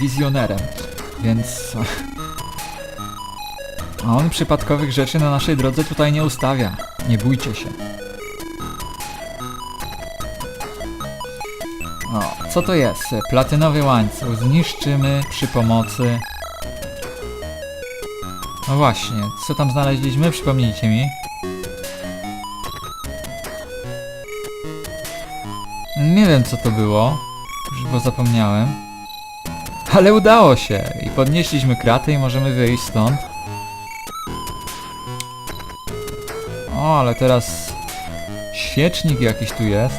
wizjonerem, więc... A on przypadkowych rzeczy na naszej drodze tutaj nie ustawia. Nie bójcie się. O, co to jest? Platynowy łańcuch. Zniszczymy przy pomocy... No właśnie, co tam znaleźliśmy? Przypomnijcie mi. Nie wiem co to było, bo zapomniałem. Ale udało się i podnieśliśmy kratę i możemy wyjść stąd. O, ale teraz świecznik jakiś tu jest.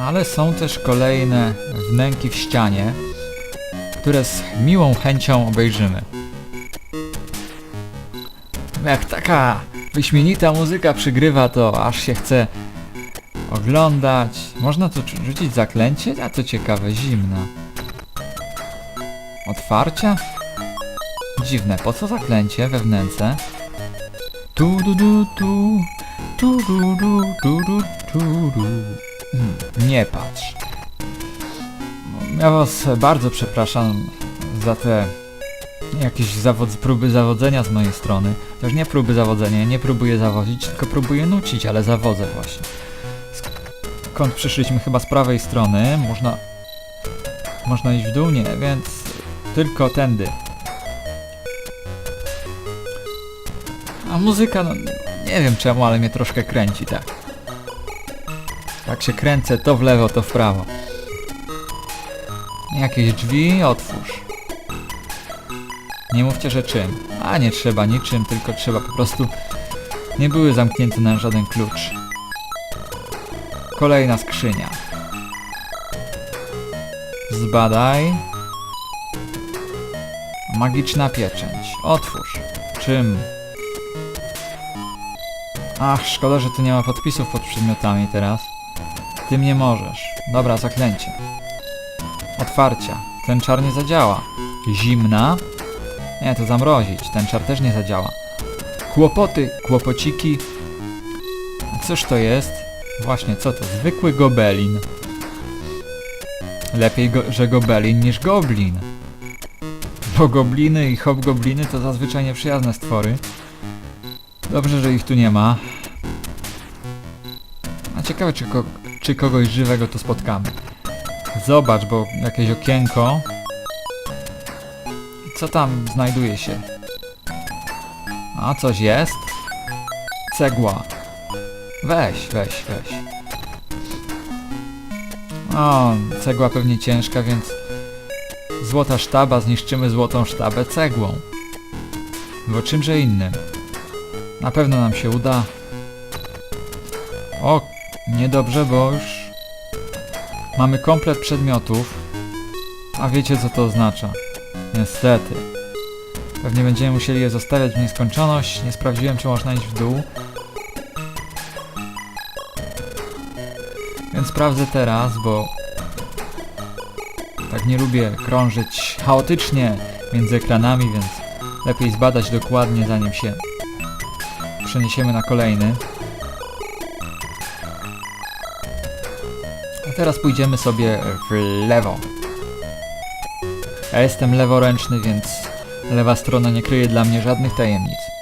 Ale są też kolejne wnęki w ścianie, które z miłą chęcią obejrzymy. Jak taka wyśmienita muzyka przygrywa, to aż się chce oglądać. Można tu rzucić zaklęcie? A to ciekawe, zimna. Otwarcia? Dziwne, po co zaklęcie we wnęce? Tu du du tu, tu du du du du tu du. Hmm, Nie patrz. Ja was bardzo przepraszam za te jakieś zawod, próby zawodzenia z mojej strony. Też nie próby zawodzenia, nie próbuję zawodzić, tylko próbuję nucić, ale zawodzę właśnie. Skąd przyszliśmy? Chyba z prawej strony. Można... Można iść w dół? Nie, więc tylko tędy. A muzyka, no nie wiem czemu, ale mnie troszkę kręci, tak. Tak się kręcę to w lewo, to w prawo. Jakieś drzwi? Otwórz. Nie mówcie, że czym. A nie trzeba niczym, tylko trzeba po prostu... Nie były zamknięte na żaden klucz. Kolejna skrzynia. Zbadaj. Magiczna pieczęć. Otwórz. Czym? Ach, szkoda, że tu nie ma podpisów pod przedmiotami teraz. Tym nie możesz. Dobra, zaklęcie. Otwarcia. Ten czar nie zadziała. Zimna. Nie, to zamrozić. Ten czar też nie zadziała. Kłopoty, kłopociki. Cóż to jest? Właśnie, co to? Zwykły gobelin. Lepiej, go, że gobelin niż goblin. Bo gobliny i hobgobliny to zazwyczaj nieprzyjazne stwory. Dobrze, że ich tu nie ma. A ciekawe, czy, ko czy kogoś żywego tu spotkamy. Zobacz, bo jakieś okienko. Co tam znajduje się? A, coś jest? Cegła. Weź, weź, weź. O, cegła pewnie ciężka, więc złota sztaba, zniszczymy złotą sztabę cegłą. Bo czymże innym. Na pewno nam się uda. O, niedobrze, bo już mamy komplet przedmiotów. A wiecie co to oznacza? Niestety. Pewnie będziemy musieli je zostawiać w nieskończoność. Nie sprawdziłem, czy można iść w dół. Więc sprawdzę teraz, bo tak nie lubię krążyć chaotycznie między ekranami, więc lepiej zbadać dokładnie zanim się przeniesiemy na kolejny. A teraz pójdziemy sobie w lewo. Ja jestem leworęczny, więc lewa strona nie kryje dla mnie żadnych tajemnic.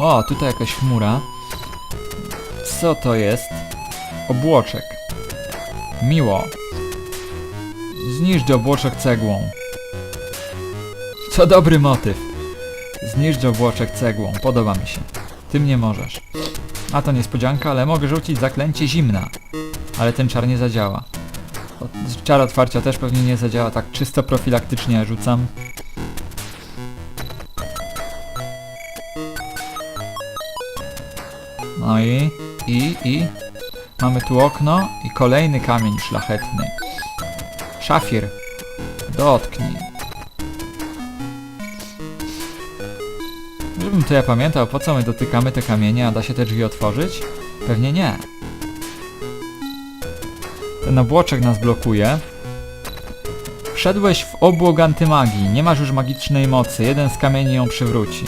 O, tutaj jakaś chmura. Co to jest? Obłoczek. Miło. Zniszcz obłoczek cegłą. Co dobry motyw. Zniszcz obłoczek cegłą. Podoba mi się. Tym nie możesz. A to niespodzianka, ale mogę rzucić zaklęcie zimna. Ale ten czar nie zadziała. Czar otwarcia też pewnie nie zadziała, tak czysto profilaktycznie rzucam. No i, i, i. Mamy tu okno i kolejny kamień szlachetny. Szafir. Dotknij. Żebym to ja pamiętał, po co my dotykamy te kamienie, a da się te drzwi otworzyć? Pewnie nie. Ten obłoczek nas blokuje. Wszedłeś w obłok antymagii. Nie masz już magicznej mocy. Jeden z kamieni ją przywróci.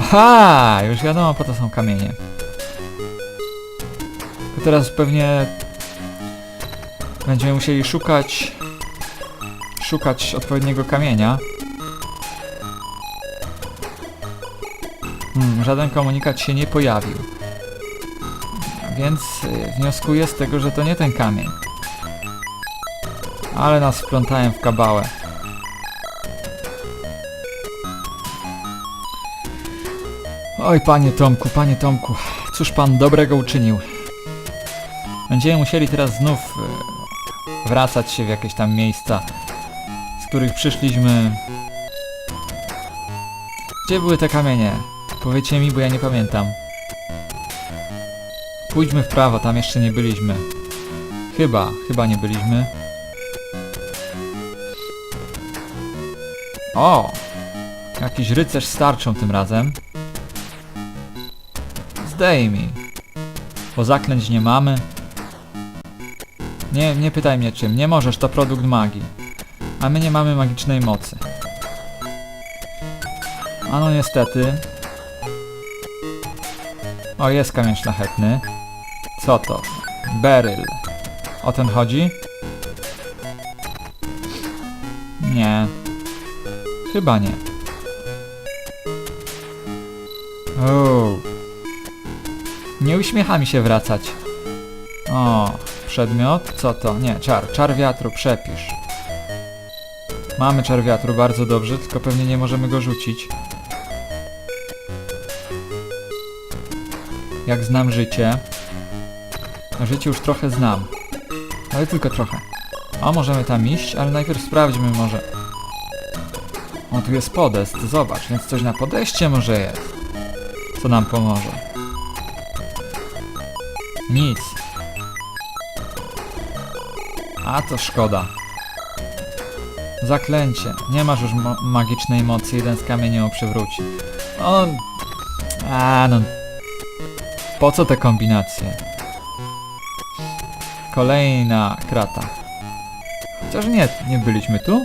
Aha! Już wiadomo po co są kamienie. Teraz pewnie będziemy musieli szukać szukać odpowiedniego kamienia. Hmm, żaden komunikat się nie pojawił. Więc y, wnioskuję z tego, że to nie ten kamień. Ale nas wplątałem w kabałę. Oj, panie Tomku, panie Tomku, cóż pan dobrego uczynił? Będziemy musieli teraz znów e, wracać się w jakieś tam miejsca, z których przyszliśmy. Gdzie były te kamienie? Powiedzcie mi, bo ja nie pamiętam. Pójdźmy w prawo, tam jeszcze nie byliśmy. Chyba, chyba nie byliśmy. O! Jakiś rycerz z tarczą tym razem. Zdejmij. Bo zaklęć nie mamy. Nie, nie pytaj mnie czym. Nie możesz, to produkt magii. A my nie mamy magicznej mocy. A no niestety. O, jest kamień szlachetny. Co to? Beryl. O ten chodzi? Nie. Chyba nie. O. Nie uśmiecha mi się wracać. O, przedmiot? Co to? Nie, czar. Czar wiatru, przepisz. Mamy czar wiatru, bardzo dobrze, tylko pewnie nie możemy go rzucić. Jak znam życie. A życie już trochę znam. Ale tylko trochę. O, możemy tam iść, ale najpierw sprawdźmy może. O, tu jest podest, zobacz, więc coś na podejście może jest. Co nam pomoże. Nic. A to szkoda. Zaklęcie. Nie masz już magicznej mocy, jeden z kamieni ją przywróci. O... A no... Po co te kombinacje? Kolejna krata. Chociaż nie, nie byliśmy tu?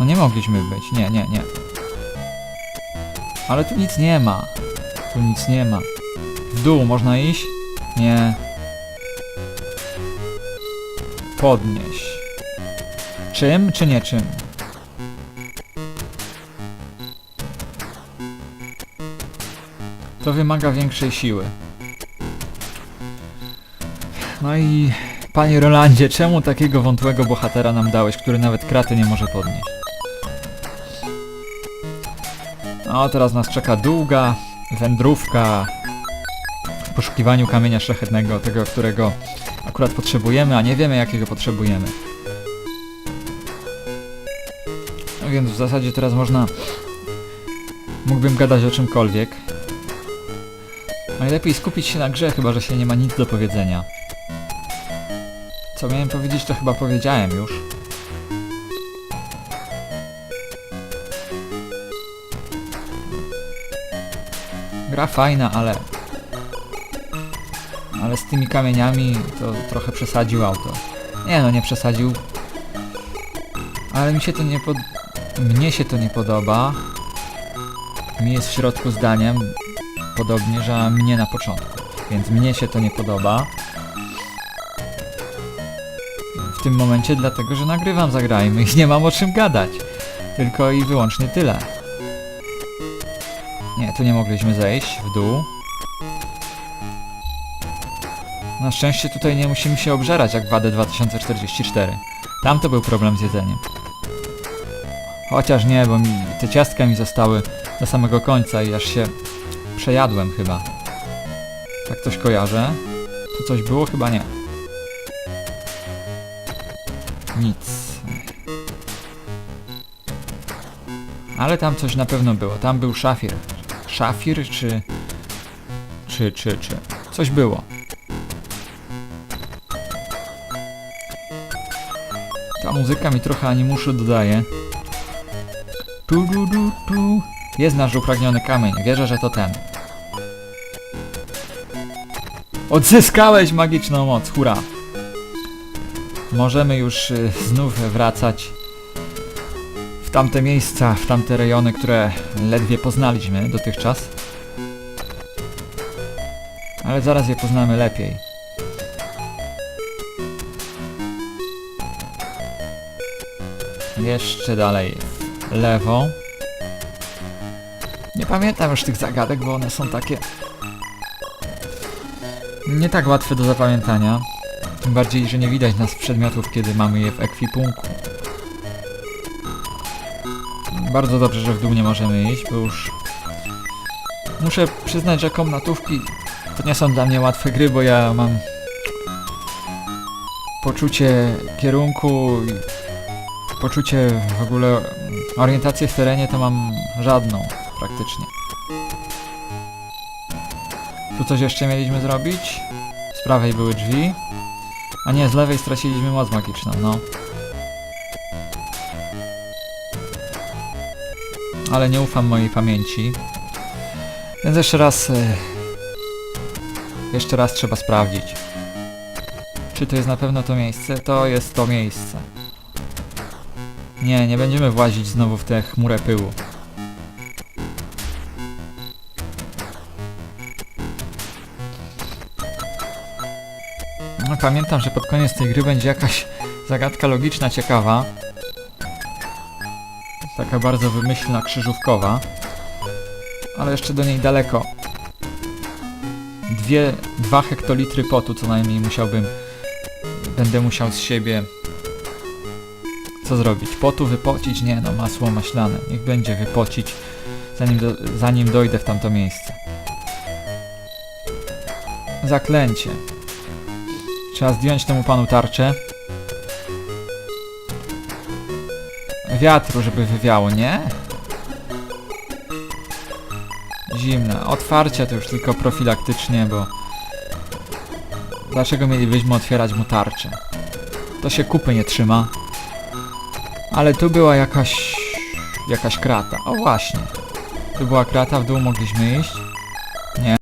No nie mogliśmy być, nie, nie, nie. Ale tu nic nie ma. Tu nic nie ma. W dół można iść? Nie. Podnieś. Czym czy nie czym? To wymaga większej siły. No i panie Rolandzie, czemu takiego wątłego bohatera nam dałeś, który nawet kraty nie może podnieść? No, teraz nas czeka długa wędrówka poszukiwaniu kamienia szlachetnego, tego, którego akurat potrzebujemy, a nie wiemy jakiego potrzebujemy. No więc w zasadzie teraz można... Mógłbym gadać o czymkolwiek. Najlepiej skupić się na grze, chyba że się nie ma nic do powiedzenia. Co miałem powiedzieć, to chyba powiedziałem już. Gra fajna, ale... Ale z tymi kamieniami to trochę przesadził auto. Nie no, nie przesadził. Ale mi się to nie pod... Mnie się to nie podoba. Mi jest w środku zdaniem podobnie, że mnie na początku. Więc mnie się to nie podoba. W tym momencie dlatego, że nagrywam Zagrajmy i nie mam o czym gadać. Tylko i wyłącznie tyle. Nie, tu nie mogliśmy zejść w dół. Na szczęście tutaj nie musimy się obżerać jak w AD 2044. Tam to był problem z jedzeniem. Chociaż nie, bo mi te ciastka mi zostały do samego końca i aż się przejadłem chyba. Tak coś kojarzę. Tu coś było? Chyba nie. Nic. Ale tam coś na pewno było. Tam był szafir. Szafir czy... Czy, czy, czy... Coś było. Ta muzyka mi trochę animuszu dodaje. Tu, du, du, tu. Jest nasz upragniony kamień. Wierzę, że to ten. Odzyskałeś magiczną moc. Hurra. Możemy już y, znów wracać w tamte miejsca, w tamte rejony, które ledwie poznaliśmy dotychczas. Ale zaraz je poznamy lepiej. Jeszcze dalej lewo. Nie pamiętam już tych zagadek, bo one są takie nie tak łatwe do zapamiętania. Tym bardziej, że nie widać nas przedmiotów, kiedy mamy je w ekwipunku. Bardzo dobrze, że w dół nie możemy iść, bo już... Muszę przyznać, że komnatówki to nie są dla mnie łatwe gry, bo ja mam poczucie kierunku i poczucie w ogóle orientację w terenie to mam żadną praktycznie. Tu coś jeszcze mieliśmy zrobić? Z prawej były drzwi. A nie, z lewej straciliśmy moc magiczną, no. Ale nie ufam mojej pamięci. Więc jeszcze raz... e, Jeszcze raz trzeba sprawdzić. Czy to jest na pewno to miejsce? To jest to miejsce. Nie, nie będziemy włazić znowu w tę chmurę pyłu. No, pamiętam, że pod koniec tej gry będzie jakaś zagadka logiczna, ciekawa. Taka bardzo wymyślna, krzyżówkowa. Ale jeszcze do niej daleko. Dwie, dwa hektolitry potu co najmniej musiałbym... Będę musiał z siebie... Co zrobić? Potu wypocić? Nie no, masło maślane. Niech będzie wypocić, zanim, do, zanim dojdę w tamto miejsce. Zaklęcie. Trzeba zdjąć temu panu tarczę. Wiatru, żeby wywiało, nie? Zimne. Otwarcie to już tylko profilaktycznie, bo... Dlaczego mielibyśmy otwierać mu tarczę? To się kupy nie trzyma. Ale tu była jakaś... Jakaś krata. O właśnie. Tu była krata, w dół mogliśmy iść. Nie.